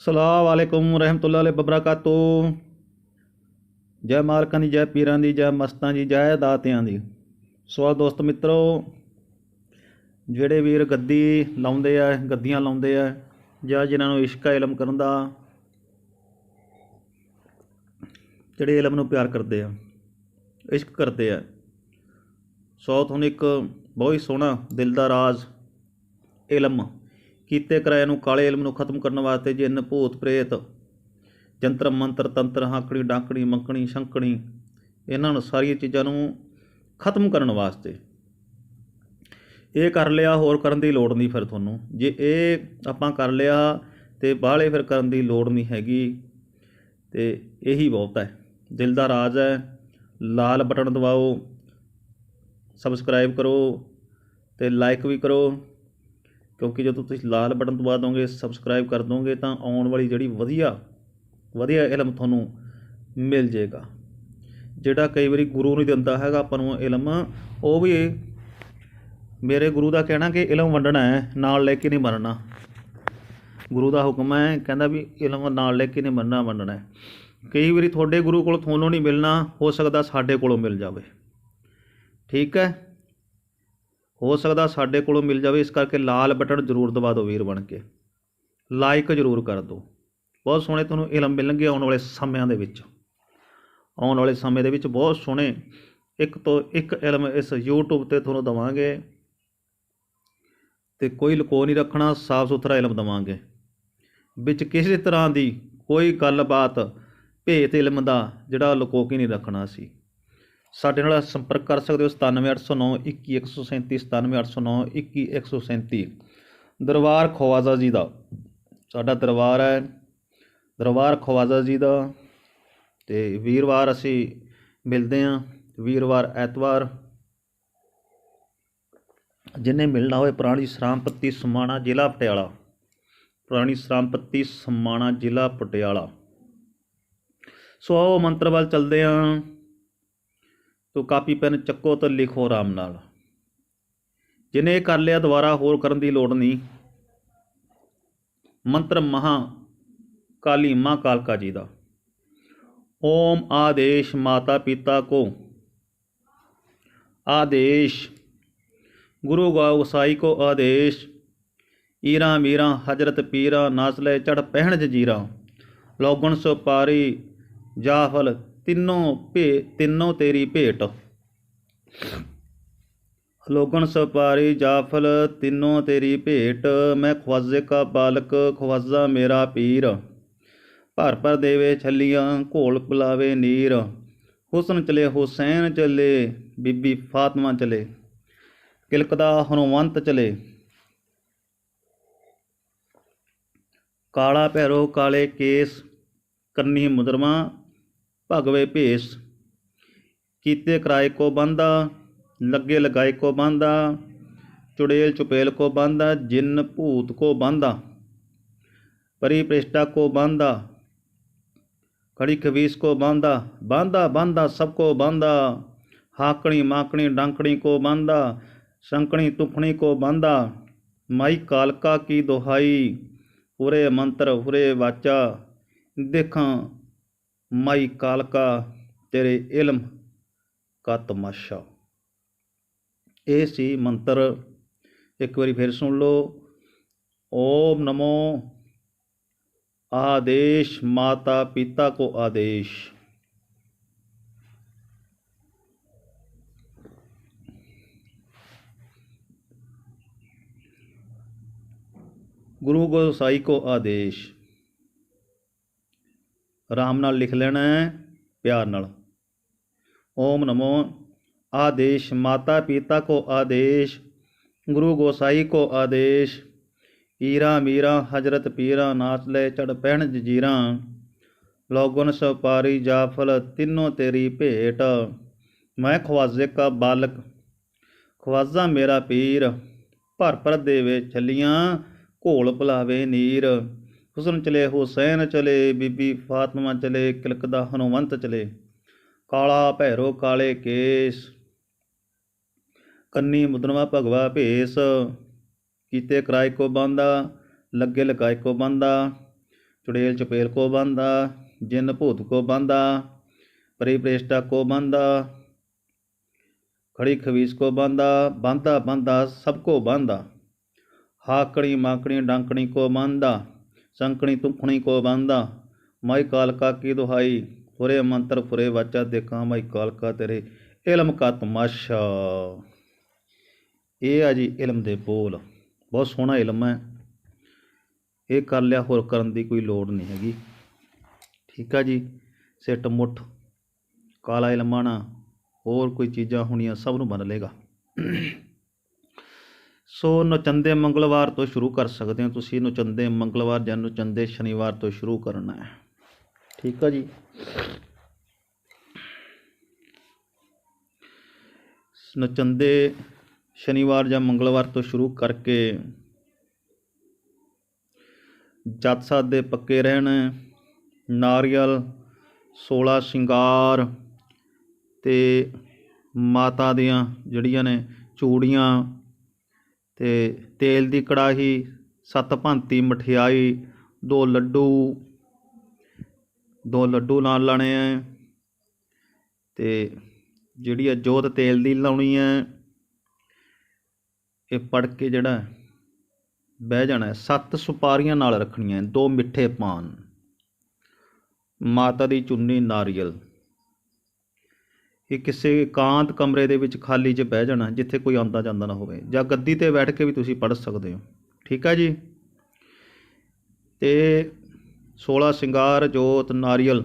ਸਲਾਮ ਵਾਲੇਕੁਮ ਰਹਿਮਤੁਲਲਾਹ ਅਲੈ ਬਬਰਕਾਤੋ ਜੈ ਮਾਰਕਾਂ ਦੀ, ਜੈ ਪੀਰਾਂ ਦੀ, ਜੈ ਮਸਤਾਂ ਦੀ, ਜੈ ਦਾਤਿਆਂ ਦੀ। ਸੋ ਆ ਦੋਸਤ ਮਿੱਤਰੋ, ਜਿਹੜੇ ਵੀਰ ਗੱਦੀ ਲਾਉਂਦੇ ਆ, ਗੱਦੀਆਂ ਲਾਉਂਦੇ ਆ, ਜਾਂ ਜਿਨ੍ਹਾਂ ਨੂੰ ਇਸ਼ਕ ਆ, ਇਲਮ ਕਰਨ ਦਾ, ਜਿਹੜੇ ਇਲਮ ਨੂੰ ਪਿਆਰ ਕਰਦੇ ਆ, ਇਸ਼ਕ ਕਰਦੇ ਆ, ਸੋ ਤੁਹਾਨੂੰ ਇੱਕ ਬਹੁਤ ਹੀ ਸੋਹਣਾ ਦਿਲ ਦਾ ਰਾਜ਼ ਇਲਮ ਕੀਤੇ ਕਰਾਏ ਨੂੰ ਕਾਲੇ ਇਲਮ ਨੂੰ ਖਤਮ ਕਰਨ ਵਾਸਤੇ ਜਿੰਨ ਭੂਤ ਪ੍ਰੇਤ, ਜੰਤਰ ਮੰਤਰ ਤੰਤਰ ਹਾਕੜੀ ਡਾਕੜੀ ਮੰਕਣੀ ਸ਼ੰਕਣੀ ਇਹਨਾਂ ਨੂੰ ਸਾਰੀਆਂ ਚੀਜ਼ਾਂ ਨੂੰ ਖਤਮ ਕਰਨ ਵਾਸਤੇ। ਇਹ ਕਰ ਲਿਆ, ਹੋਰ ਕਰਨ ਦੀ ਲੋੜ ਨਹੀਂ ਫਿਰ ਤੁਹਾਨੂੰ। ਜੇ ਇਹ ਆਪਾਂ ਕਰ ਲਿਆ ਤੇ ਬਾਹਲੇ ਫਿਰ ਕਰਨ ਦੀ ਲੋੜ ਨਹੀਂ ਹੈਗੀ ਤੇ ਇਹੀ ਬਹੁਤ ਹੈ। ਦਿਲ ਦਾ ਰਾਜ਼ ਹੈ, ਲਾਲ ਬਟਨ ਦਬਾਓ ਸਬਸਕ੍ਰਾਈਬ ਕਰੋ ਤੇ ਲਾਈਕ ਵੀ ਕਰੋ। ਕਿਉਂਕਿ ਜਦੋਂ ਤੁਸੀਂ ਲਾਲ ਬਟਨ ਦਬਾ ਦੋਗੇ ਸਬਸਕ੍ਰਾਈਬ ਕਰ ਦੋਗੇ, ਤਾਂ ਆਉਣ ਵਾਲੀ ਜਿਹੜੀ ਵਧੀਆ ਵਧੀਆ ਇਲਮ ਤੁਹਾਨੂੰ ਮਿਲ ਜੇਗਾ ਜਿਹੜਾ ਕਈ ਵਾਰੀ ਗੁਰੂ ਨਹੀਂ ਦਿੰਦਾ ਹੈਗਾ ਆਪਾਂ ਨੂੰ ਇਲਮ, ਉਹ ਵੀ ਮੇਰੇ ਗੁਰੂ ਦਾ ਕਹਿਣਾ ਕਿ ਇਲਮ ਵੰਡਣਾ ਹੈ, ਨਾਲ ਲੈ ਕੇ ਨਹੀਂ ਮੰਨਣਾ ਗੁਰੂ ਦਾ ਹੁਕਮ ਹੈ, ਕਹਿੰਦਾ ਵੀ ਇਲਮ ਨਾਲ ਲੈ ਕੇ ਨਹੀਂ ਮੰਨਣਾ ਵੰਡਣਾ ਹੈ। ਕਈ ਵਾਰੀ ਤੁਹਾਡੇ ਗੁਰੂ ਕੋਲ ਤੁਹਾਨੂੰ ਨਹੀਂ ਮਿਲਣਾ, ਹੋ ਸਕਦਾ ਸਾਡੇ ਕੋਲੋਂ ਮਿਲ ਜਾਵੇ। ਠੀਕ ਹੈ? ਹੋ ਸਕਦਾ ਸਾਡੇ ਕੋਲੋਂ ਮਿਲ ਜਾਵੇ, ਇਸ ਕਰਕੇ ਲਾਲ ਬਟਨ ਜ਼ਰੂਰ ਦਬਾ ਦਿਓ ਵੀਰ ਬਣ ਕੇ। ਲਾਈਕ ਜ਼ਰੂਰ ਕਰ ਦਿਓ। ਬਹੁਤ ਸੋਹਣੇ ਤੁਹਾਨੂੰ ਇਲਮ ਮਿਲਣਗੇ ਆਉਣ ਵਾਲੇ ਸਮਿਆਂ ਦੇ ਵਿੱਚ। ਆਉਣ ਵਾਲੇ ਸਮੇਂ ਦੇ ਵਿੱਚ ਬਹੁਤ ਸੋਹਣੇ ਇੱਕ ਤੋਂ ਇੱਕ ਇਲਮ ਇਸ YouTube ਤੇ ਤੁਹਾਨੂੰ ਦਵਾਂਗੇ। ਤੇ ਕੋਈ ਲੁਕੋ ਨਹੀਂ ਰੱਖਣਾ, ਸਾਫ਼ ਸੁਥਰਾ ਇਲਮ ਦਵਾਂਗੇ। ਵਿੱਚ ਕਿਸੇ ਤਰ੍ਹਾਂ ਦੀ ਕੋਈ ਗੱਲਬਾਤ, ਭੇਤ ਇਲਮ ਦਾ ਜਿਹੜਾ ਲੁਕੋ ਕੇ ਨਹੀਂ ਰੱਖਣਾ ਸੀ। ਸਾਡੇ ਨਾਲ ਸੰਪਰਕ ਕਰ ਸਕਦੇ ਹੋ 97809 21137 97809 21137 ਦਰਬਾਰ ਖਵਾਜਾ ਜੀ ਦਾ। ਸਾਡਾ ਦਰਬਾਰ ਹੈ। ਦਰਬਾਰ ਖਵਾਜਾ ਜੀ ਦਾ। ਤੇ ਵੀਰਵਾਰ ਅਸੀਂ ਮਿਲਦੇ ਹਾਂ। ਵੀਰਵਾਰ, ਐਤਵਾਰ। ਜਿੰਨੇ ਮਿਲਣਾ ਹੋਵੇ ਪੁਰਾਣੀ ਸਰਾਮਪੱਤੀ ਸਮਾਣਾ ਜ਼ਿਲ੍ਹਾ ਪਟਿਆਲਾ। ਪੁਰਾਣੀ ਸਰਾਮਪੱਤੀ ਸਮਾਣਾ ਜ਼ਿਲ੍ਹਾ ਪਟਿਆਲਾ। ਸੋ ਆਓ ਮੰਤਰ ਵੱਲ ਚੱਲਦੇ ਹਾਂ। ਤੋ ਕਾਪੀ ਪੈਨ ਚੱਕੋ ਤੇ ਲਿਖੋ ਆਰਾਮ ਨਾਲ। ਜਿਹਨੇ ਇਹ ਕਰ ਲਿਆ ਦੁਬਾਰਾ ਹੋਰ ਕਰਨ ਦੀ ਲੋੜ ਨਹੀਂ। ਮੰਤਰ ਮਹਾ ਕਾਲੀ ਮਾਂ ਕਾਲਕਾ ਜੀ ਦਾ। ਓਮ ਆਦੇਸ਼ ਮਾਤਾ ਪਿਤਾ ਕੋ। ਆਦੇਸ਼। ਗੁਰੂ ਗੋਸਾਈ ਕੋ ਆਦੇਸ਼। ਈਰਾ ਮੀਰਾ ਹਜਰਤ ਪੀਰਾ ਨਾਸਲੇ ਚੜ ਪਹਿਣ ਜਜੀਰਾ। ਲੋਗਣ ਸੋ ਪਾਰੀ ਜਾਫਲ ਤਿੰਨੋਂ ਭੇ, ਤਿੰਨੋਂ ਤੇਰੀ ਭੇਟ। ਲੋਗਣ ਸਪਾਰੀ ਜਾਫਲ, ਤਿੰਨੋਂ ਤੇਰੀ ਭੇਟ। ਮੈਂ ਖਵਾਜ਼ੇ ਕਾ ਬਾਲਕ ਖਵਾਜ਼ਾ ਮੇਰਾ ਪੀਰ। ਭਰ ਭਰ ਦੇਵੇ ਛੱਲੀਆਂ, ਘੋਲ ਪੁਲਾਵੇ ਨੀਰ। ਹੁਸਨ ਚਲੇ, ਹੁਸੈਨ ਚਲੇ, ਬੀਬੀ ਫਾਤਮਾ ਚਲੇ। ਕਿਲਕਦਾ ਹਨੂਮੰਤ ਚਲੇ। ਕਾਲਾ ਭੈਰੋ, ਕਾਲੇ ਕੇਸ, ਕੰਨੀ ਮੁਦਰਮਾ। ਭਗਵੇ ਭੇਸ। ਕੀਤੇ ਕਰਾਏ ਕੋ ਬੰਦਾ, ਲੱਗੇ ਲਗਾਏ ਕੋ ਬੰਦਾ, ਚੁੜੇਲ ਚੁਪੇਲ ਕੋ ਬੰਦਾ, ਜਿੰਨ ਭੂਤ ਕੋ ਬੰਦਾ ਪਰੀ ਪ੍ਰਿਸ਼ਟਾ ਕੋ ਬੰਦਾ, ਖੜੀ ਖਵੀਸ ਕੋ ਬੰਦਾ ਬੰਦਾ ਬੰਦਾ ਸਭ ਕੋ ਬੰਦਾ, ਹਾਕਣੀ ਮਾਕਣੀ ਡਾਂਕਣੀ ਕੋ ਬੰਦਾ, ਸ਼ੰਕਣੀ ਤੁਖਣੀ ਕੋ ਬੰਦਾ, ਮਾਈ ਕਾਲਕਾ ਕੀ ਦੁਹਾਈ ਹੁਰੇ ਮੰਤਰ ਹੁਰੇ ਵਾਚਾ ਦੇਖਾਂ ਮਾਈ ਕਾਲਕਾ ਤੇਰੇ ਇਲਮ ਕਾ ਤਮਾਸ਼ਾ ਇਹ ਸੀ ਮੰਤਰ ਇੱਕ ਵਾਰੀ ਫਿਰ ਸੁਣ ਲਓ ਓਮ ਨਮੋ ਆਦੇਸ਼ ਮਾਤਾ ਪਿਤਾ ਕੋ ਆਦੇਸ਼ ਗੁਰੂ ਗੋਸਾਈ ਕੋ ਆਦੇਸ਼ ਆਰਾਮ ਨਾਲ ਲਿਖ ਲੈਣਾ ਹੈ, ਪਿਆਰ ਨਾਲ। ਓਮ ਨਮੋ ਆਦੇਸ਼, ਮਾਤਾ ਪਿਤਾ ਕੋ ਆਦੇਸ਼, ਗੁਰੂ ਗੋਸਾਈ ਕੋ ਆਦੇਸ਼, ਈਰਾ ਮੀਰਾ ਹਜਰਤ ਪੀਰਾ ਨਾਚ ਲੈ ਚੜ ਪਹਿਣ ਜਜੀਰਾਂ, ਲੋਗਨ ਸਪਾਰੀ ਜਾਫਲ ਤਿੰਨੋਂ ਤੇਰੀ ਭੇਟ। ਮੈਂ ਖਵਾਜ਼ੇ ਕਾ ਬਾਲਕ, ਖਵਾਜ਼ਾ ਮੇਰਾ ਪੀਰ ਭਰ ਭਰ ਦੇਵੇ ਛੱਲੀਆਂ ਘੋਲ ਭੁਲਾਵੇ ਨੀਰ। ਹੁਸਨ ਚਲੇ, ਹੁਸੈਨ ਚਲੇ, ਬੀਬੀ ਫਾਤਮਾ ਚਲੇ ਕਿਲਕਦਾ ਹਨੂਮੰਤ ਚਲੇ। ਕਾਲਾ ਭੈਰੋ ਕਾਲੇ ਕੇਸ, ਕੰਨੀ ਮੁਦਰਮਾ ਭਗਵਾ ਭੇਸ। ਕੀਤੇ ਕਰਾਇ ਕੋ ਬੰਦਾ, ਲੱਗੇ ਲਗਾਇ ਕੋ ਬੰਦਾ, ਚੁੜੇਲ ਚਪੇਲ ਕੋ ਬੰਦਾ, ਜਿੰਨ ਭੂਤ ਕੋ ਬੰਦਾ ਪਰਿਪ੍ਰੇਸ਼ਟਾ ਕੋ ਬੰਦਾ, ਖੜੀ ਖਵੀਸ ਕੋ ਬੰਦਾ ਬੰਦਾ ਬੰਦਾ ਸਭ ਕੋ ਬੰਦਾ। ਹਾਕਣੀ ਮਾਕਣੀ ਡਾਂਕਣੀ ਕੋ ਬੰਦਾ। ਸੰਕਣੀ ਤੁਖਣੀ ਕੋ ਬੰਦਾ। ਮਾਈ ਕਾਲਕਾ ਕੀ ਦੁਹਾਈ, ਫੁਰੇ ਮੰਤਰ ਫੁਰੇ ਵਾਚਾ ਦੇਖਾਂ, ਮਾਈ ਕਾਲਕਾ ਤੇਰੇ ਇਲਮ ਕਾ ਤਮਾਸ਼ਾ। ਇਹ ਆ ਜੀ ਇਲਮ ਦੇ ਬੋਲ। ਬਹੁਤ ਸੋਹਣਾ ਇਲਮ ਹੈ। ਇਹ ਕਰ ਲਿਆ ਹੋਰ ਕਰਨ ਦੀ ਕੋਈ ਲੋੜ ਨਹੀਂ ਹੈਗੀ। ਠੀਕ ਆ ਜੀ, ਸਿੱਟ ਮੁੱਠ। ਕਾਲਾ ਇਲਮਾਣਾ ਹੋਰ ਕੋਈ ਚੀਜ਼ਾਂ ਹੋਣੀਆਂ ਸਭ ਨੂੰ ਬੰਨ ਲੇਗਾ ਸੋ ਨਚੰਦੇ ਮੰਗਲਵਾਰ ਤੋਂ ਸ਼ੁਰੂ ਕਰ ਸਕਦੇ ਹੋ ਤੁਸੀਂ। ਨਚੰਦੇ ਮੰਗਲਵਾਰ ਜਾਂ ਨਚੰਦੇ ਸ਼ਨੀਵਾਰ ਤੋਂ ਸ਼ੁਰੂ ਕਰਨਾ ਹੈ। ਠੀਕ ਆ ਜੀ। ਨਚੰਦੇ ਸ਼ਨੀਵਾਰ ਜਾਂ ਮੰਗਲਵਾਰ ਤੋਂ ਸ਼ੁਰੂ ਕਰਕੇ ਜੱਤ ਸਾਧ ਦੇ ਪੱਕੇ ਰਹਿਣ, ਨਾਰੀਅਲ 16 ਸ਼ਿੰਗਾਰ ਤੇ ਮਾਤਾ ਦੀਆਂ ਜਿਹੜੀਆਂ ਨੇ ਚੂੜੀਆਂ ਤੇ ਤੇਲ ਦੀ ਕੜਾਹੀ ਸੱਤ ਭਾਂਤੀ ਮਠਿਆਈ ਦੋ ਲੱਡੂ ਦੋ ਲੱਡੂ ਨਾਲ ਲਾਣੇ ਆ ਤੇ ਜਿਹੜੀ ਆ ਜੋਤ ਤੇਲ ਦੀ ਲਾਉਣੀ ਹੈ ਇਹ ਪੜ ਕੇ ਜਿਹੜਾ ਬਹਿ ਜਾਣਾ ਸੱਤ ਸੁਪਾਰੀਆਂ ਨਾਲ ਰੱਖਣੀਆਂ ਹੈ, ਦੋ ਮਿੱਠੇ ਪਾਨ। ਮਾਤਾ ਦੀ ਚੁੰਨੀ ਨਾਰੀਅਲ। ਇਹ ਕਿਸੇ ਇਕਾਂਤ ਕਮਰੇ ਦੇ ਵਿੱਚ ਖਾਲੀ 'ਚ ਬਹਿ ਜਾਣਾ, ਜਿੱਥੇ ਕੋਈ ਆਉਂਦਾ ਜਾਂਦਾ ਨਾ ਹੋਵੇ, ਜਾਂ ਗੱਦੀ ਤੇ ਬੈਠ ਕੇ ਵੀ ਤੁਸੀਂ ਪੜ੍ਹ ਸਕਦੇ ਹੋ। ਠੀਕ ਹੈ ਜੀ? ਤੇ 16 ਸ਼ਿੰਗਾਰ ਜੋਤ ਨਾਰੀਅਲ।